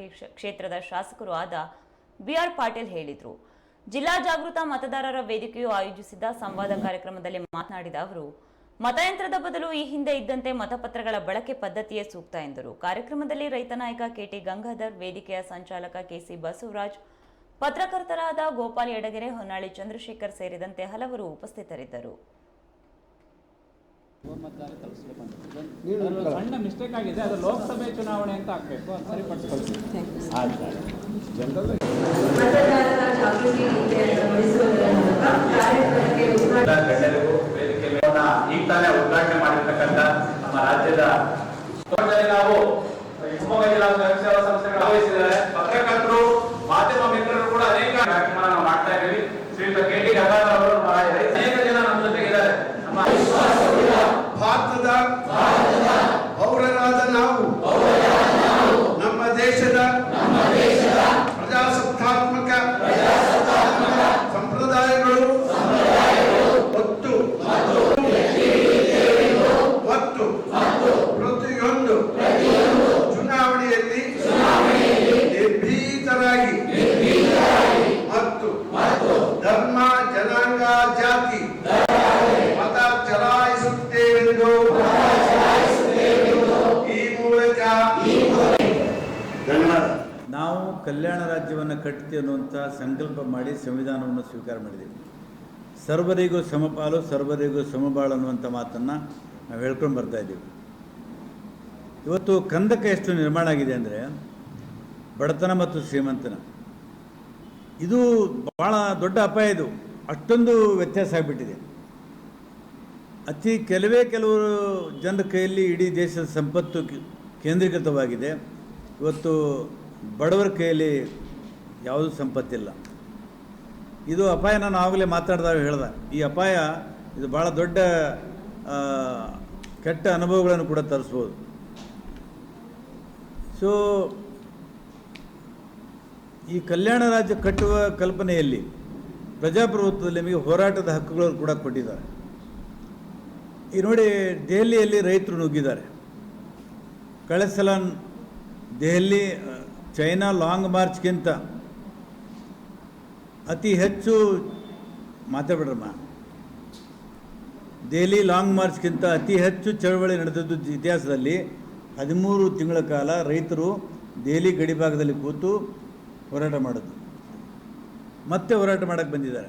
ಕ್ಷ- ಕ್ಷೇತ್ರದ ಶಾಸಕರು ಆದ ಬಿಆರ್ ಪಾಟೀಲ್ ಹೇಳಿದರು. ಜಿಲ್ಲಾ ಜಾಗೃತ ಮತದಾರರ ವೇದಿಕೆಯು ಆಯೋಜಿಸಿದ್ದ ಸಂವಾದ ಕಾರ್ಯಕ್ರಮದಲ್ಲಿ ಮಾತನಾಡಿದ ಅವರು, ಮತಯಂತ್ರದ ಬದಲು ಈ ಹಿಂದೆ ಇದ್ದಂತೆ ಮತಪತ್ರಗಳ ಬಳಕೆ ಪದ್ಧತಿಯೇ ಸೂಕ್ತ ಎಂದರು. ಕಾರ್ಯಕ್ರಮದಲ್ಲಿ ರೈತ ನಾಯಕ ಕೆಟಿ ಗಂಗಾಧರ್, ವೇದಿಕೆಯ ಸಂಚಾಲಕ ಕೆಸಿ ಬಸವರಾಜ್, ಪತ್ರಕರ್ತರಾದ ಗೋಪಾಲ್ ಯಡಗೆರೆ, ಹೊನ್ನಾಳಿ ಚಂದ್ರಶೇಖರ್ ಸೇರಿದಂತೆ ಹಲವರು ಉಪಸ್ಥಿತರಿದ್ದರು. ಸಣ್ಣ ಮಿಸ್ಟೇಕ್ ಆಗಿದೆ. ಅದು ಲೋಕಸಭೆ ಚುನಾವಣೆ ಅಂತ ಹಾಕಬೇಕು. ಅದು ಸರಿಪಡಿಸ್ಕೊಳ್ತೀವಿ. ಈಗ ತಾನೇ ಉದ್ಘಾಟನೆ ಮಾಡಿರ್ತಕ್ಕಂಥ ನಮ್ಮ ರಾಜ್ಯದ ನಾವು ಶಿವಮೊಗ್ಗ ಜಿಲ್ಲಾ ಸ್ವಯಂ ಸೇವಾ ಸಂಸ್ಥೆಗಳು ಭಾಗವಹಿಸಿದ್ದಾರೆ ಪತ್ರಕರ್ತರು ಮಾಧ್ಯಮ ಮಿತ್ರರು ಕೂಡ ಅನೇಕ ಕಾರ್ಯಕ್ರಮ ನಾವು ಮಾಡ್ತಾ ಇದ್ದೀವಿ ಶ್ರೀಯುತ ಕೆ ಟಿ ಗಂಗಾಧರ್ ಅವರು ನಮ್ಮ ಅನೇಕ ಜನ ನಮ್ಮ ಜೊತೆಗಿದ್ದಾರೆ ನಮ್ಮ ಭಾರತದ ಪೌರರಾದ ನಾವು ನಮ್ಮ ದೇಶದ ಪ್ರಜಾಸತ್ತಾತ್ಮಕ ಸಂಪ್ರದಾಯಗಳು ಮತ್ತು ಮತ್ತು ಪ್ರತಿಯೊಂದು ಚುನಾವಣೆಯಲ್ಲಿ ನಿರ್ಭೀತರಾಗಿ ಮತ್ತು ಧರ್ಮ ಜನಾಂಗ ಜಾತಿ. ಮತ ಚಲಾಯಿಸುತ್ತೇವೆಂದು. ಈ ಮೂಲಕ. ಧನ್ಯವಾದ. ನಾವು ಕಲ್ಯಾಣ ರಾಜ್ಯವನ್ನು ಕಟ್ಟುತ್ತೆ ಅನ್ನುವಂಥ ಸಂಕಲ್ಪ ಮಾಡಿ ಸಂವಿಧಾನವನ್ನು ಸ್ವೀಕಾರ ಮಾಡಿದ್ದೀವಿ. ಸರ್ವರಿಗೂ ಸಮಪಾಲು ಸರ್ವರಿಗೂ ಸಮಬಾಳು ಅನ್ನುವಂಥ ಮಾತನ್ನು ನಾವು ಹೇಳ್ಕೊಂಡು ಬರ್ತಾ ಇದ್ದೀವಿ. ಇವತ್ತು ಕಂದಕ ಎಷ್ಟು ನಿರ್ಮಾಣ ಆಗಿದೆ ಅಂದರೆ ಬಡತನ ಮತ್ತು ಶ್ರೀಮಂತನ. ಇದು ಭಾಳ ದೊಡ್ಡ ಅಪಾಯ ಇದು. ಅಷ್ಟೊಂದು ವ್ಯತ್ಯಾಸ ಆಗಿಬಿಟ್ಟಿದೆ. ಅತಿ ಕೆಲವೇ ಕೆಲವರು ಜನರ ಕೈಯಲ್ಲಿ ಇಡೀ ದೇಶದ ಸಂಪತ್ತು ಕೇಂದ್ರೀಕೃತವಾಗಿದೆ. ಇವತ್ತು ಬಡವರ ಕೈಯಲ್ಲಿ ಯಾವುದೂ ಸಂಪತ್ತಿಲ್ಲ. ಇದು ಅಪಾಯ ನಾನು ಆಗಲೇ ಮಾತಾಡ್ದಾಗ ಹೇಳ್ದೆ. ಈ ಅಪಾಯ ಇದು ಭಾಳ ದೊಡ್ಡ ಕೆಟ್ಟ ಅನುಭವಗಳನ್ನು ಕೂಡ ತರಿಸ್ಬೋದು. ಸೊ, ಈ ಕಲ್ಯಾಣ ರಾಜ್ಯ ಕಟ್ಟುವ ಕಲ್ಪನೆಯಲ್ಲಿ ಪ್ರಜಾಪ್ರಭುತ್ವದಲ್ಲಿ ನಿಮಗೆ ಹೋರಾಟದ ಹಕ್ಕುಗಳನ್ನು ಕೂಡ ಕೊಟ್ಟಿದ್ದಾರೆ. ಈ ನೋಡಿ ದೆಹಲಿಯಲ್ಲಿ ರೈತರು ನುಗ್ಗಿದ್ದಾರೆ. ಕಳೆದ ಸಲ ದೆಹಲಿ, ಚೈನಾ ಲಾಂಗ್ ಮಾರ್ಚ್ಗಿಂತ ಅತಿ ಹೆಚ್ಚು ಮಾತಾಡ್ರಮ್ಮ ದೆಹಲಿ ಲಾಂಗ್ ಮಾರ್ಚ್ಗಿಂತ ಅತಿ ಹೆಚ್ಚು ಚಳವಳಿ ನಡೆದದ್ದು ಇತಿಹಾಸದಲ್ಲಿ ಹದಿಮೂರು ತಿಂಗಳ ಕಾಲ ರೈತರು ದೆಹಲಿ ಗಡಿಭಾಗದಲ್ಲಿ ಕೂತು ಹೋರಾಟ ಮಾಡೋದು ಮತ್ತೆ ಹೋರಾಟ ಮಾಡೋಕ್ಕೆ ಬಂದಿದ್ದಾರೆ.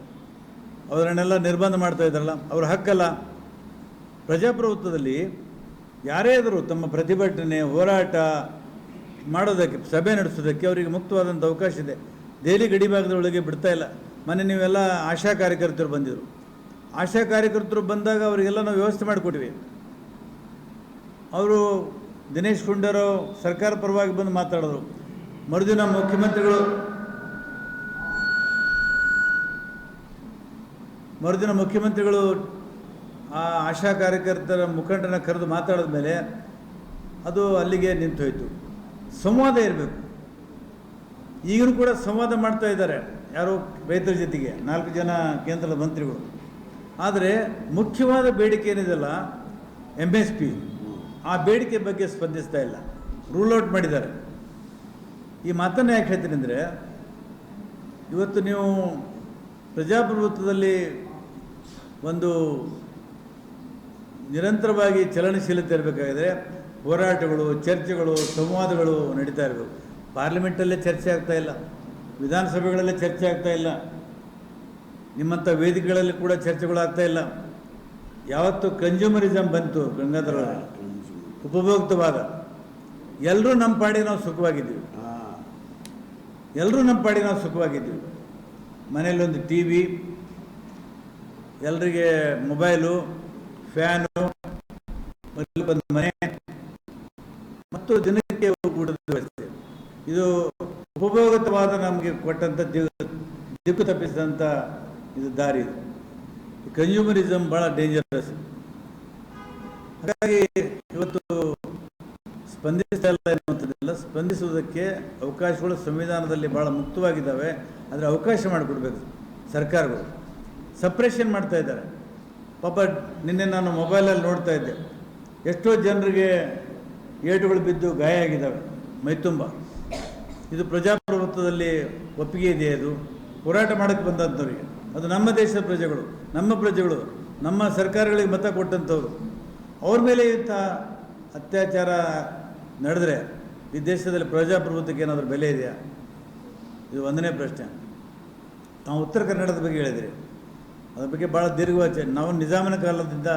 ಅವರನ್ನೆಲ್ಲ ನಿರ್ಬಂಧ ಮಾಡ್ತಾ ಇದ್ದಾರಲ್ಲ, ಅವ್ರ ಹಕ್ಕಲ್ಲ. ಪ್ರಜಾಪ್ರಭುತ್ವದಲ್ಲಿ ಯಾರೇ ಆದರೂ ತಮ್ಮ ಪ್ರತಿಭಟನೆ, ಹೋರಾಟ ಮಾಡೋದಕ್ಕೆ, ಸಭೆ ನಡೆಸೋದಕ್ಕೆ ಅವರಿಗೆ ಮುಕ್ತವಾದಂಥ ಅವಕಾಶ ಇದೆ. ದೆಹಲಿ ಗಡಿಭಾಗದ ಒಳಗೆ ಬಿಡ್ತಾ ಇಲ್ಲ. ಮನೆ ನೀವೆಲ್ಲ ಆಶಾ ಕಾರ್ಯಕರ್ತರು ಬಂದಿದ್ರು ಆಶಾ ಕಾರ್ಯಕರ್ತರು ಬಂದಾಗ ಅವರಿಗೆಲ್ಲ ನಾವು ವ್ಯವಸ್ಥೆ ಮಾಡಿಕೊಟ್ವಿ. ಅವರು ದಿನೇಶ್ ಗುಂಡೂರಾವ್ ಸರ್ಕಾರ ಪರವಾಗಿ ಬಂದು ಮಾತಾಡಿದ್ರು. ಮರುದಿನ ಮುಖ್ಯಮಂತ್ರಿಗಳು ಮರುದಿನ ಮುಖ್ಯಮಂತ್ರಿಗಳು ಆ ಆಶಾ ಕಾರ್ಯಕರ್ತರ ಮುಖಂಡನ ಕರೆದು ಮಾತಾಡಿದ ಮೇಲೆ ಅದು ಅಲ್ಲಿಗೆ ನಿಂತು ಹೋಯಿತು ಸಂವಾದ ಇರಬೇಕು. ಈಗಲೂ ಕೂಡ ಸಂವಾದ ಮಾಡ್ತಾ ಇದ್ದಾರೆ ಯಾರೋ ರೈತರ ಜೊತೆಗೆ, ನಾಲ್ಕು ಜನ ಕೇಂದ್ರದ ಮಂತ್ರಿಗಳು. ಆದರೆ ಮುಖ್ಯವಾದ ಬೇಡಿಕೆ ಏನಿದೆಯಲ್ಲ ಎಂ ಎಸ್ ಪಿ ಆ ಬೇಡಿಕೆ ಬಗ್ಗೆ ಸ್ಪಂದಿಸ್ತಾ ಇಲ್ಲ. ರೂಲ್ ಔಟ್ ಮಾಡಿದ್ದಾರೆ. ಈ ಮಾತನ್ನು ಯಾಕೆ ಹೇಳ್ತೀನಿ ಅಂದರೆ, ಇವತ್ತು ನೀವು ಪ್ರಜಾಪ್ರಭುತ್ವದಲ್ಲಿ ಒಂದು ನಿರಂತರವಾಗಿ ಚಲನಶೀಲತೆ ಇರಬೇಕಾಗಿದೆ ಹೋರಾಟಗಳು ಚರ್ಚೆಗಳು ಸಂವಾದಗಳು ನಡೀತಾ ಇರಬೇಕು. ಪಾರ್ಲಿಮೆಂಟಲ್ಲೇ ಚರ್ಚೆ ಆಗ್ತಾ ಇಲ್ಲ. ವಿಧಾನಸಭೆಗಳಲ್ಲೇ ಚರ್ಚೆ ಆಗ್ತಾ ಇಲ್ಲ. ನಿಮ್ಮಂಥ ವೇದಿಕೆಗಳಲ್ಲಿ ಕೂಡ ಚರ್ಚೆಗಳು ಆಗ್ತಾ ಇಲ್ಲ. ಯಾವತ್ತು ಕನ್ಸ್ಯೂಮರಿಸಮ್ ಬಂತು ಗಂಗಾಧರ ಉಪಭೋಕ್ತವಾದ. ಎಲ್ಲರೂ ನಮ್ಮ ಪಾಡಿ ನಾವು ಸುಖವಾಗಿದ್ದೀವಿ. ಎಲ್ಲರೂ ನಮ್ಮ ಪಾಡಿ ನಾವು ಸುಖವಾಗಿದ್ದೀವಿ. ಮನೆಯಲ್ಲೊಂದು ಟಿ ವಿ ಎಲ್ರಿಗೆ ಮೊಬೈಲು, ಫ್ಯಾನು ಬಂದ ಮನೆ ಮತ್ತು ದಿನಕ್ಕೆ ಊಟದ ವ್ಯವಸ್ಥೆ. ಇದು ಉಪಭೋಗತವಾದ ನಮಗೆ ಕೊಟ್ಟಂಥ ದಿಕ್ಕು ತಪ್ಪಿಸಿದಂಥ ಇದು ದಾರಿ ಇದು. ಕನ್ಸ್ಯೂಮರಿಸಮ್ ಭಾಳ ಡೇಂಜರಸ್ ಹಾಗಾಗಿ ಇವತ್ತು ಸ್ಪಂದಿಸ್ತಾ ಇಲ್ಲ ಎನ್ನುವಂಥದ್ದೆಲ್ಲ ಸ್ಪಂದಿಸುವುದಕ್ಕೆ ಅವಕಾಶಗಳು ಸಂವಿಧಾನದಲ್ಲಿ ಭಾಳ ಮುಕ್ತವಾಗಿದ್ದಾವೆ. ಆದರೆ ಅವಕಾಶ ಮಾಡಿಕೊಡ್ಬೇಕು ಸರ್ಕಾರಗಳು. ಸಪ್ರೇಷನ್ ಮಾಡ್ತಾ ಇದ್ದಾರೆ. ಪಾಪ ನಿನ್ನೆ ನಾನು ಮೊಬೈಲಲ್ಲಿ ನೋಡ್ತಾ ಇದ್ದೆ. ಎಷ್ಟೋ ಜನರಿಗೆ ಏಟುಗಳು ಬಿದ್ದು ಗಾಯ ಆಗಿದ್ದಾವೆ. ಮೈತುಂಬ ಇದು ಪ್ರಜಾಪ್ರಭುತ್ವದಲ್ಲಿ ಒಪ್ಪಿಗೆ ಇದೆ? ಅದು ಹೋರಾಟ ಮಾಡೋಕ್ಕೆ ಬಂದಂಥವ್ರಿಗೆ. ಅದು ನಮ್ಮ ದೇಶದ ಪ್ರಜೆಗಳು, ನಮ್ಮ ಪ್ರಜೆಗಳು, ನಮ್ಮ ಸರ್ಕಾರಗಳಿಗೆ ಮತ ಕೊಟ್ಟಂಥವ್ರು. ಅವ್ರ ಮೇಲೆ ಇಂಥ ಅತ್ಯಾಚಾರ ನಡೆದರೆ ಈ ದೇಶದಲ್ಲಿ ಪ್ರಜಾಪ್ರಭುತ್ವಕ್ಕೆ ಏನಾದರೂ ಬೆಲೆ ಇದೆಯಾ? ಇದು ಒಂದನೇ ಪ್ರಶ್ನೆ. ನಾವು ಉತ್ತರ ಕನ್ನಡದ ಬಗ್ಗೆ ಹೇಳಿದ್ರಿ. ಅದ್ರ ಬಗ್ಗೆ ಭಾಳ ದೀರ್ಘವಾಚ ನಾವು ನಿಜಾಮನ ಕಾಲದಿಂದ